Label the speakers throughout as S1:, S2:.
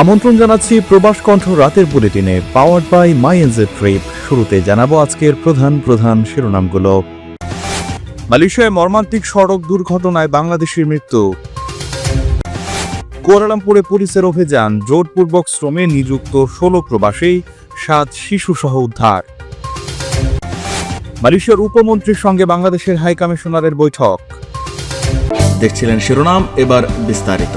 S1: আমন্ত্রণ জানাচ্ছি প্রবাস কণ্ঠ রাতের বুলেটিনে powered by my NJ trip শুরুতে জানাব আজকের প্রধান প্রধান শিরোনামগুলো। মালয়েশিয়ায় মর্মান্তিক সড়ক দুর্ঘটনায় বাংলাদেশের মৃত্যু। কুয়ালালামপুরে পুলিশের অভিযান, জোরপূর্বক শ্রমে নিযুক্ত ষোলো প্রবাসী, সাত শিশু সহ উদ্ধার। মালয়েশিয়ার উপমন্ত্রীর সঙ্গে বাংলাদেশের হাইকমিশনারের বৈঠক।
S2: দেখছিলেন শিরোনাম, এবার বিস্তারিত।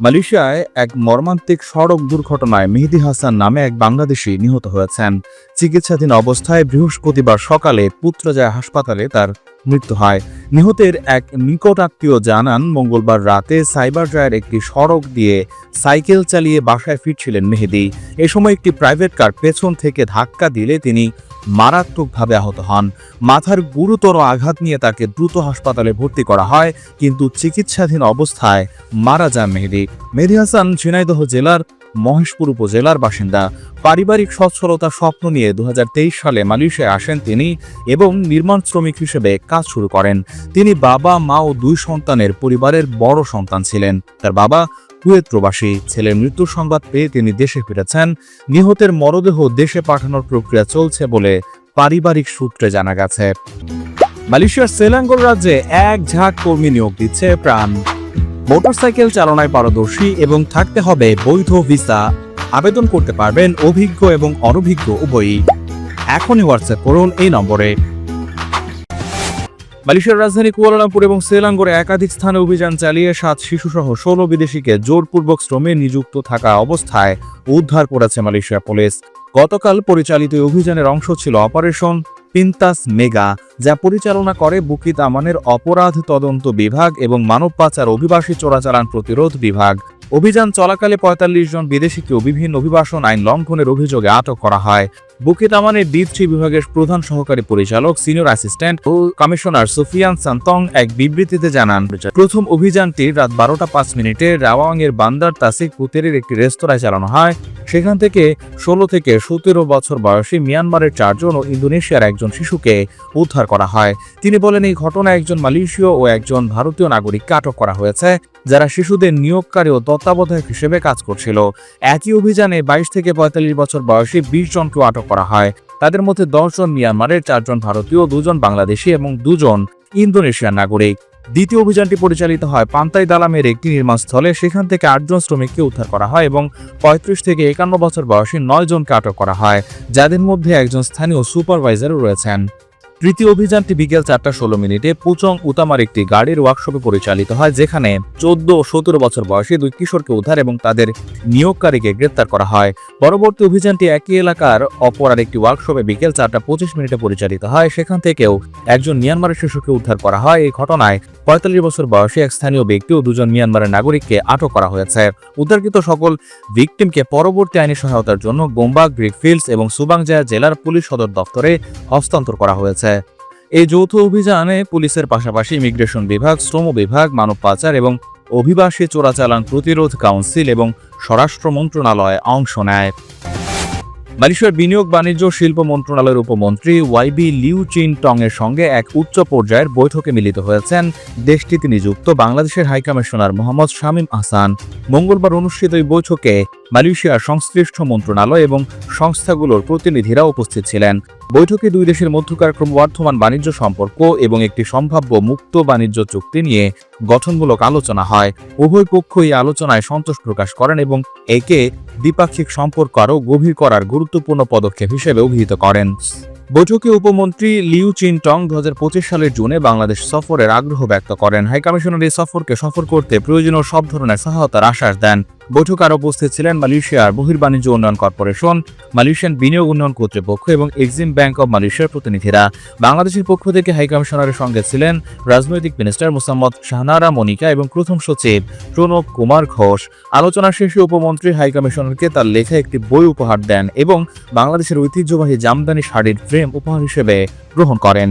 S1: মালয়েশিয়ায় এক মর্মান্তিক সড়ক দুর্ঘটনায় মেহেদি হাসান নামে এক বাংলাদেশি নিহত হয়েছেন। চিকিৎসাধীন অবস্থায় বৃহস্পতিবার সকালে পুত্রজয় হাসপাতালে তার মৃত্যু হয়। নিহতের এক নিকট আত্মীয় জানান, মঙ্গলবার রাতে সাইবার জয়ের একটি সড়ক দিয়ে সাইকেল চালিয়ে বাসায় ফিরছিলেন মেহেদি। এ সময় একটি প্রাইভেট কার পেছন থেকে ধাক্কা দিলে তিনি মারাত্মকভাবে আহত হন। মাথার গুরুতর আঘাত নিয়ে তাকে দ্রুত হাসপাতালে ভর্তি করা হয়, কিন্তু চিকিৎসাধীন অবস্থায় মারা যান মেহেদি। মেহেদি হাসান ঝিনাইদহ জেলার মহেশপুর উপজেলার বাসিন্দা। পারিবারিক সচ্ছলতা স্বপ্ন নিয়ে দু হাজার তেইশ সালে মালয়েশিয়ায় আসেন তিনি এবং নির্মাণ শ্রমিক হিসেবে কাজ শুরু করেন। তিনি বাবা, মা ও দুই সন্তানের পরিবারের বড় সন্তান ছিলেন। তার বাবা কুয়েত প্রবাসী। ছেলের মৃত্যুর সংবাদ পেয়ে তিনি দেশে ফিরেছেন। নিহতের মরদেহ দেশে পাঠানোর প্রক্রিয়া চলছে বলে পারিবারিক সূত্রে জানা গেছে। মালয়েশিয়ার সেলাঙ্গোর রাজ্যে এক ঝাঁক কর্মী নিয়োগ দিচ্ছে প্রাণ। মোটরসাইকেল চালনায় পারদর্শী এবং থাকতে হবে বৈধ ভিসা। আবেদন করতে পারবেন অভিজ্ঞ এবং অনভিজ্ঞ উভয়ই। এখনই হোয়াটসঅ্যাপ করুন এই নম্বরে। মালয়েশিয়ার রাজধানী কুয়ালালামপুর এবং সেলাঙ্গোরে একাধিক স্থানে অভিযান চালিয়ে সাত শিশুসহ ষোলো বিদেশিকে জোরপূর্বক শ্রমে নিযুক্ত থাকা অবস্থায় উদ্ধার করেছে মালয়েশিয়া পুলিশ। গতকাল পরিচালিত অভিযানের অংশ ছিল অপারেশন পিন্তাস মেগা, যা পরিচালনা করে বুকিত আমানের অপরাধ তদন্ত বিভাগ এবং মানব পাচার অভিবাসী চোরাচালান প্রতিরোধ বিভাগ। অভিযান চলাকালে পঁয়তাল্লিশ জন বিদেশিকেও বিভিন্ন অভিবাসন আইন লঙ্ঘনের অভিযোগে আটক করা হয়। বুকিত আমানের ডি বিভাগের প্রধান সহকারী পরিচালক, সিনিয়র অ্যাসিস্ট্যান্ট ও কমিশনার সুফিয়ান সান্তং এক বিবৃতিতে জানান, প্রথম অভিযানটি রাত বারোটা পাঁচ মিনিটে রাওয়াং এর বান্দার তাসিক পুতেরের একটি রেস্তোরাঁয় চালানো হয়। সেখান থেকে ষোলো থেকে সতেরো বছর বয়সী মিয়ানমারের চারজন ও ইন্দোনেশিয়ার একজন শিশুকে উদ্ধার করা হয়। তিনি বলেন, এই ঘটনায় একজন মালয়েশীয় ও একজন ভারতীয় নাগরিককে আটক করা হয়েছে। যারা শিশুদের নিয়োগকারী ও তত্ত্বাবধায়ক হিসেবে কাজ করছিল। একই অভিযানে বাইশ থেকে পঁয়তাল্লিশ বছর বয়সী বিশ জনকেও আটক করা হয়। তাদের মধ্যে দশজন মিয়ানমারের চারজন ভারতীয়, দুজন বাংলাদেশি এবং দুজন ইন্দোনেশিয়ার নাগরিক। দ্বিতীয় অভিযানটি পরিচালিত হয় পান্তাই দালামের একটি নির্মাণস্থলে। সেখান থেকে আটজন শ্রমিককে উদ্ধার করা হয় এবং পঁয়ত্রিশ থেকে একান্ন বছর বয়সী নয় জনকে আটক করা হয়, যাদের মধ্যে একজন স্থানীয় সুপারভাইজারও রয়েছেন। তৃতীয় অভিযানটি বিকেল চারটা ষোলো মিনিটে পুচং উতামার একটি গাড়ির ওয়ার্কশপে পরিচালিত হয়, যেখানে চোদ্দ ও সতেরো বছর বয়সী দুই কিশোরকে উদ্ধার এবং তাদের নিয়োগকারীকে গ্রেপ্তার করা হয়। পরবর্তী অভিযানটি একই এলাকার অপর আরেকটি ওয়ার্কশপে বিকেল চারটা পঁচিশ মিনিটে পরিচালিত হয়। সেখান থেকেও একজন মিয়ানমারের শিশুকে উদ্ধার করা হয়। এই ঘটনায় পঁয়তাল্লিশ বছর বয়সী এক স্থানীয় ব্যক্তি ও দুজন মিয়ানমারের নাগরিককে আটক করা হয়েছে। উদ্ধারকৃত সকল ভিকটিমকে পরবর্তী আইনি সহায়তার জন্য গোম্বাগ ব্রিকফিল্ডস এবং সুবাংজায়া জেলার পুলিশ সদর দপ্তরে হস্তান্তর করা হয়েছে। এই যৌথ অভিযানে পুলিশের পাশাপাশি ইমিগ্রেশন বিভাগ, শ্রম বিভাগ মানব পাচার এবং অভিবাসী চোরাচালান প্রতিরোধ কাউন্সিল এবং স্বরাষ্ট্র মন্ত্রণালয় অংশ নেয়। মালয়েশিয়ার বিনিয়োগ বাণিজ্য শিল্প মন্ত্রণালয়ের উপমন্ত্রী ওয়াইবি লিউ চিন টং এর সঙ্গে এক উচ্চ পর্যায়ের বৈঠকে মিলিত হয়েছেন দেশটিতে নিযুক্ত বাংলাদেশের হাইকমিশনার মোহাম্মদ শামীম আহসান। মঙ্গলবার অনুষ্ঠিত এই বৈঠকে মালয়েশিয়ার সংশ্লিষ্ট মন্ত্রণালয় এবং সংস্থাগুলোর প্রতিনিধিরা উপস্থিত ছিলেন। বৈঠকে দুই দেশের মধ্যকার ক্রমবর্ধমান বাণিজ্য সম্পর্ক এবং একটি সম্ভাব্য মুক্ত বাণিজ্য চুক্তি নিয়ে গঠনমূলক আলোচনা হয়। উভয় পক্ষ এই আলোচনায় সন্তোষ প্রকাশ করেন এবং একে দ্বিপাক্ষিক সম্পর্ক আরও গভীর করার গুরুত্বপূর্ণ পদক্ষেপ হিসেবে অভিহিত করেন। বৈঠকে উপমন্ত্রী লিউ চিনটং দু সালের জুনে বাংলাদেশ সফরের আগ্রহ ব্যক্ত করেন। হাইকমিশনার এই সফরকে সফর করতে প্রয়োজনীয় সব ধরনের সহায়তার আশ্বাস দেন। বৈঠক আর উপস্থিত ছিলেন মালয়েশিয়ার বহির্বাণিজ্য উন্নয়ন কর্পোরেশন, মালয়েশিয়ান বিনিয়োগ উন্নয়ন কর্তৃপক্ষ এবং এক্সিম ব্যাংক অব মালয়েশিয়ার প্রতিনিধিরা। বাংলাদেশের পক্ষ থেকে হাই কমিশনারের সঙ্গে ছিলেন রাজনৈতিক মিনিস্টার মোসাম্মদ শাহনারা মনিকা এবং প্রথম সচিব প্রণব কুমার ঘোষ। আলোচনা শেষে উপমন্ত্রী হাইকমিশনারকে তার লেখা একটি বই উপহার দেন এবং বাংলাদেশের ঐতিহ্যবাহী জামদানি শাড়ির ফ্রেম উপহার হিসেবে গ্রহণ করেন।